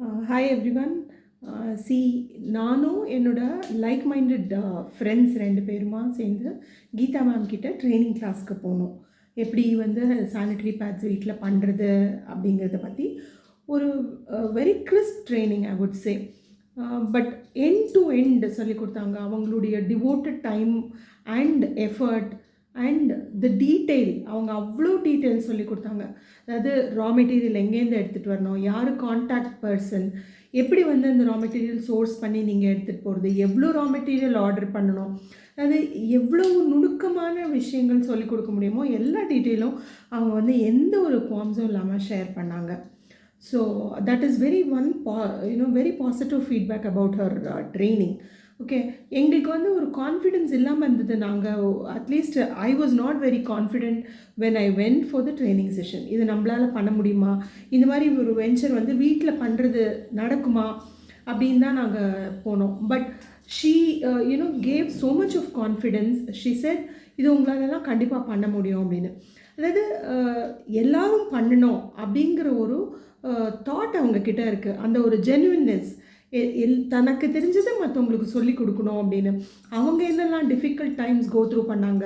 Hi everyone C நானும் என்னோட like minded friends ரெண்டு பேருமா சேர்ந்து கீதா மேம் கிட்ட ட்ரைனிங் கிளாஸ்க்கு போனோம். எப்படி வந்து சானிட்டரி பேட்ஸ் வீட்டில் பண்ணுறது அப்படிங்கிறத பற்றி ஒரு very crisp training I would say but end to end சொல்லி கொடுத்தாங்க. அவங்களுடைய devoted time and effort and the detail அவங்க அவ்வளோ டீட்டெயில் சொல்லி கொடுத்தாங்க. அதாவது ரா மெட்டீரியல் எங்கேருந்து எடுத்துகிட்டு வரணும் யார் காண்டாக்ட் பர்சன் எப்படி வந்து அந்த ரா மெட்டீரியல் சோர்ஸ் பண்ணி நீங்கள் எடுத்துகிட்டு போகிறது எவ்வளோ ரா மெட்டீரியல் ஆர்டர் பண்ணணும் அதாவது எவ்வளோ நுணுக்கமான விஷயங்கள் சொல்லி கொடுக்க முடியுமோ எல்லா டீட்டெயிலும் அவங்க வந்து எந்த ஒரு குவாம்ஸும் இல்லாமல் ஷேர் பண்ணாங்க. So that is very one பா you know very positive feedback about her training okay எங்களுக்கு வந்து ஒரு கான்ஃபிடென்ஸ் இல்லாமல் இருந்தது. நாங்கள் at least I was not very confident when I went for the training session இது நம்மளால் பண்ண முடியுமா? இந்த மாதிரி ஒரு வெஞ்சர் வந்து வீட்டில் பண்ணுறது நடக்குமா? அப்படின்னு தான் நாங்கள் போனோம். But she you know gave so much of confidence she said இது உங்களாலலாம் கண்டிப்பாக பண்ண முடியும் அப்படின்னு. அதாவது uh, எல்லாரும் பண்ணணும் அப்படிங்கிற ஒரு uh, தாட் அவங்கக்கிட்ட இருக்குது அந்த ஒரு ஜென்வின்னஸ் எல் தனக்கு தெரிஞ்சதை மற்றவங்களுக்கு சொல்லி கொடுக்கணும் அப்படின்னு. அவங்க என்னெல்லாம் டிஃபிகல்ட் டைம்ஸ் கோ த்ரூ பண்ணாங்க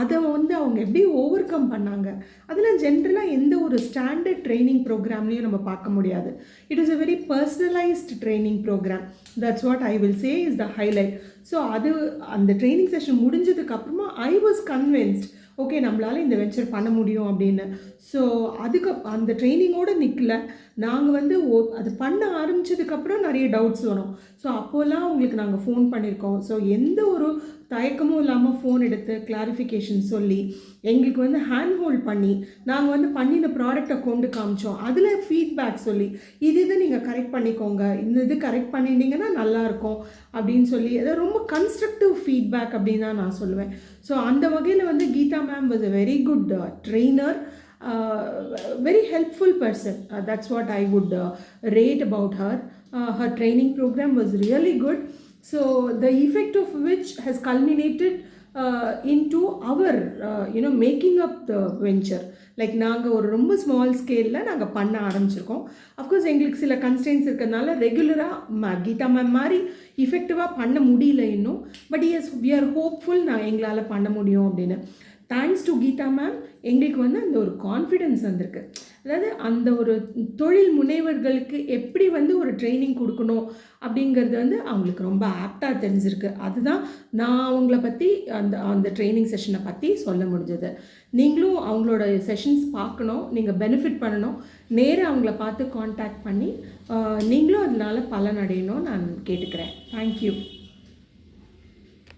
அதை வந்து அவங்க எப்படி ஓவர் கம் பண்ணாங்க அதெல்லாம் ஜென்ரலாக எந்த ஒரு ஸ்டாண்டர்ட் ட்ரைனிங் ப்ரோக்ராம்லேயும் நம்ம பார்க்க முடியாது. It is a very personalised training programme that's what I will say is the highlight so அது அந்த ட்ரைனிங் செஷன் முடிஞ்சதுக்கப்புறமா ஐ வாஸ் கன்வின்ஸ்ட் ஓகே நம்மளால் இந்த வெஞ்சர் பண்ண முடியும் அப்படின்னு. ஸோ அதுக்கு அந்த ட்ரைனிங்கோடு நிற்கல நாங்கள் வந்து ஓ அது பண்ண ஆரம்பித்ததுக்கப்புறம் நிறைய டவுட்ஸ் வரும். ஸோ அப்போல்லாம் உங்களுக்கு நாங்கள் ஃபோன் பண்ணியிருக்கோம் ஸோ எந்த ஒரு தயக்கமும் இல்லாமல் ஃபோன் எடுத்து கிளாரிஃபிகேஷன் சொல்லி எங்களுக்கு வந்து ஹேண்ட் ஹோல்ட் பண்ணி நாங்கள் வந்து பண்ணின ப்ராடக்டை கொண்டு காமிச்சோம். அதில் ஃபீட்பேக் சொல்லி இது இது நீங்கள் கரெக்ட் பண்ணிக்கோங்க. இந்த இது கரெக்ட் பண்ணிட்டீங்கன்னா நல்லாயிருக்கும் அப்படின்னு சொல்லி அதை ரொம்ப கன்ஸ்ட்ரக்டிவ் ஃபீட்பேக் அப்படின்னு தான் நான் சொல்லுவேன். ஸோ அந்த வகையில் வந்து Geetha ma'am was a very good trainer very helpful person that's what I would rate about her her training programme was really good so the effect of which has culminated uh, into our uh, making up the venture like நாங்கள் ஒரு ரொம்ப small ஸ்கேலில் நாங்கள் பண்ண ஆரம்பிச்சிருக்கோம் of course எங்களுக்கு சில கன்ஸ்டன்ஸ் இருக்கிறதுனால ரெகுலராக கீதா மேம் மாதிரி இஃபெக்டிவாக பண்ண முடியல இன்னும் but yes we are hopeful நான் எங்களால் பண்ண முடியும் அப்படின்னு தேங்க்ஸ் டு கீதா மேம் எங்களுக்கு வந்து அந்த ஒரு கான்ஃபிடென்ஸ் வந்திருக்கு. அதாவது அந்த ஒரு தொழில் முனைவர்களுக்கு எப்படி வந்து ஒரு ட்ரைனிங் கொடுக்கணும் அப்படிங்கிறது வந்து அவங்களுக்கு ரொம்ப ஆப்டாக தெரிஞ்சிருக்கு. அதுதான் நான் அவங்கள பற்றி அந்த அந்த ட்ரைனிங் செஷனை பற்றி சொல்ல முடிஞ்சது. நீங்களும் அவங்களோட செஷன்ஸ் பார்க்கணும் நீங்கள் பெனிஃபிட் பண்ணணும். நேராக அவங்கள பார்த்து காண்டாக்ட் பண்ணி நீங்களும் அதனால் பலன் அடையணும் நான் கேட்டுக்கிறேன். தேங்க்யூ